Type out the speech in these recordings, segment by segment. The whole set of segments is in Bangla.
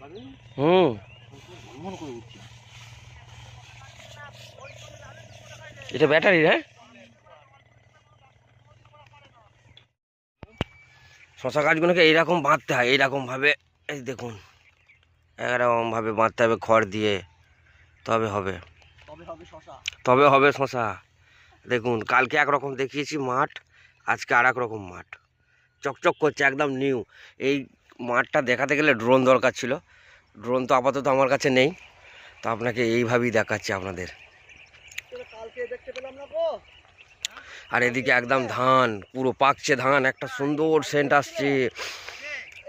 হুম। এটা ব্যাটারি হ্যাঁ? শশা গাছগুলোকে এইরকম বাঁধতে হয় এইরকমভাবে এই দেখুন এরকমভাবে বাঁধতে হবে খড় দিয়ে তবে হবে। তবে হবে শশা। তবে হবে শশা। দেখুন কালকে একরকম দেখিয়েছি মাঠ আজকে আর এক রকম মাঠ। চকচক করছে একদম নিউ এই মাঠটা দেখাতে গেলে ড্রোন দরকার ছিল। ড্রোন তো আপাতত আমার কাছে নেই। তো আপনাকে এইভাবেই দেখাচ্ছি আপনাদের। আর এদিকে একদম ধান, পুরো পাকছে ধান, একটা সুন্দর সেন্ট আসছে।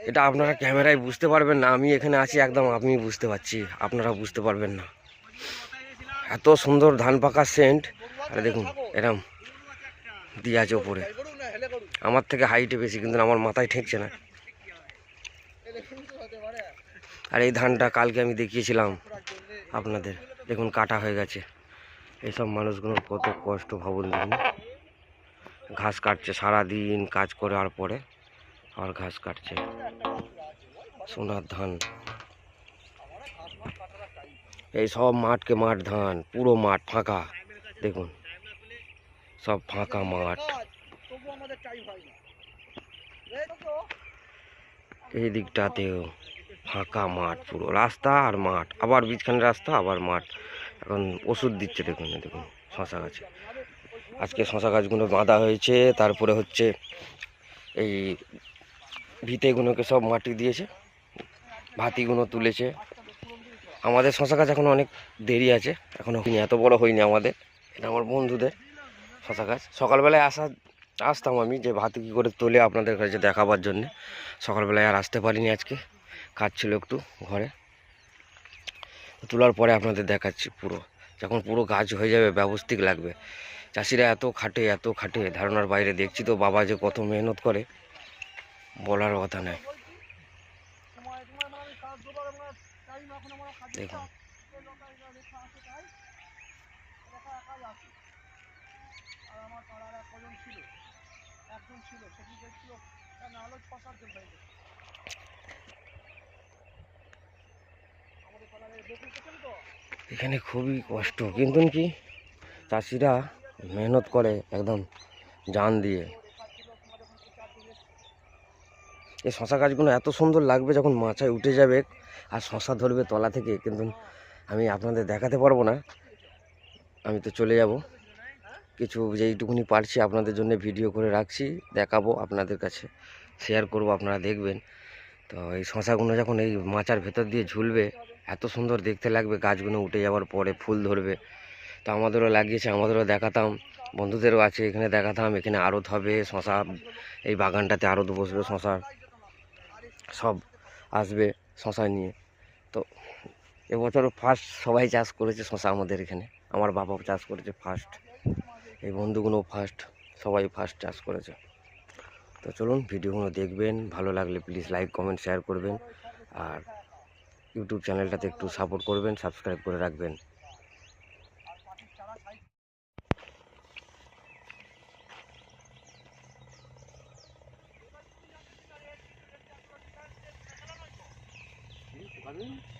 এটা আপনারা ক্যামেরায় বুঝতে পারবেন না, আমি এখানে আছি একদম আমি বুঝতে পারছি, আপনারা বুঝতে পারবেন না। এত সুন্দর ধান পাকার সেন্ট আর দেখুন, এরম দিয়ে আছে ওপরে। আমার থেকে হাইটে বেশি, কিন্তু আমার মাথায় ঠেকছে না এলে কিন্তু হতে পারে আর এই ধানটা কালকে আমি দেখিয়েছিলাম আপনাদের। দেখুন, কাটা হয়ে গেছে। এইসব মানুষগুলোর কত কষ্ট ভাবুন দেখুন। ঘাস কাটছে সারা দিন কাজ করে আর পরে আর ঘাস কাটছে। সোনার ধান। এই সব মাঠকে মাঠ ধান, পুরো মাঠ ফাঁকা। দেখুন, সব ফাঁকা মাঠ। এই দিকটাতেও ফাঁকা মাঠ পুরো। রাস্তা আর মাঠ। আবার বীজখানে রাস্তা, আবার মাঠ। এখন ওষুধ দিচ্ছে দেখুন দেখুন, শশা গাছে। আজকে শশা গাছগুলো বাঁধা হয়েছে, তারপরে হচ্ছে এই ভিতেগুলোকে সব মাটি দিয়েছে, ভাতিগুলো তুলেছে। আমাদের শশা গাছ এখন অনেক দেরি আছে এখনও হয়নি, এত বড় হয়নি আমাদের। এটা আমার বন্ধুদের শশা গাছ। সকালবেলায় আসা, আসতাম আমি যে ভাতি কী করে তোলে আপনাদের কাছে দেখাবার জন্যে। সকালবেলায় আর আসতে পারিনি আজকে। কাজ ছিল একটু ঘরে। তোলার পরে আপনাদের দেখাচ্ছি পুরো। যখন পুরো গাছ হয়ে যাবে ব্যবস্থিক লাগবে। চাষিরা এত খাটে এত খাটে, ধারণার বাইরে দেখছি তো বাবা যে কত মেহনত করে। বলার কথা নয়। দেখুন। ছিল ছিল না হলে ছ সাতজন হয়ে গেছে আমাদের পাড়ার এই বকুল পেছন তো এখানে খুবই কষ্ট, কিন্তু কি চাষিরা মেহনত করে একদম জান দিয়ে। এই শশা গাছগুলো এত সুন্দর লাগবে যখন মাচায় উঠে যাবে আর শশা ধরবে তলা থেকে, কিন্তু আমি আপনাদের দেখাতে পারব না। আমি তো চলে যাব। কিছু যেইটুকুনি পারছি আপনাদের জন্য ভিডিও করে রাখছি, দেখাবো আপনাদের কাছে শেয়ার করব, আপনারা দেখবেন। তো এই শশাগুলো যখন এই মাচার ভেতর দিয়ে ঝুলবে এত সুন্দর দেখতে লাগবে, গাছগুলো উঠে যাওয়ার পরে ফুল ধরবে। তো আমাদেরও লাগিয়েছে, আমাদেরও দেখাতাম, বন্ধুদেরও আছে, এখানে দেখাতাম, এখানে আড়ত হবে, শশা, এই বাগানটাতে আড়ত বসবে শশার সব আসবে শশা নিয়ে। তো এবছর ফার্স্ট সবাই চাষ করেছে শশা আমাদের এখানে, আমার বাবাও চাষ করেছে ফার্স্ট এই বন্ধুগুলো ফার্স্ট সবাই ফার্স্ট চাষ করেছে। তো চলুন, ভিডিওগুলো দেখবেন, ভালো লাগলে প্লিজ লাইক কমেন্ট শেয়ার করবেন, আর ইউটিউব চ্যানেলটাতে একটু সাপোর্ট করবেন সাবস্ক্রাইব করে রাখবেন।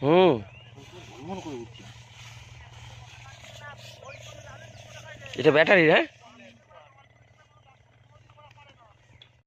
হুম। এটা ব্যাটারি হ্যাঁ?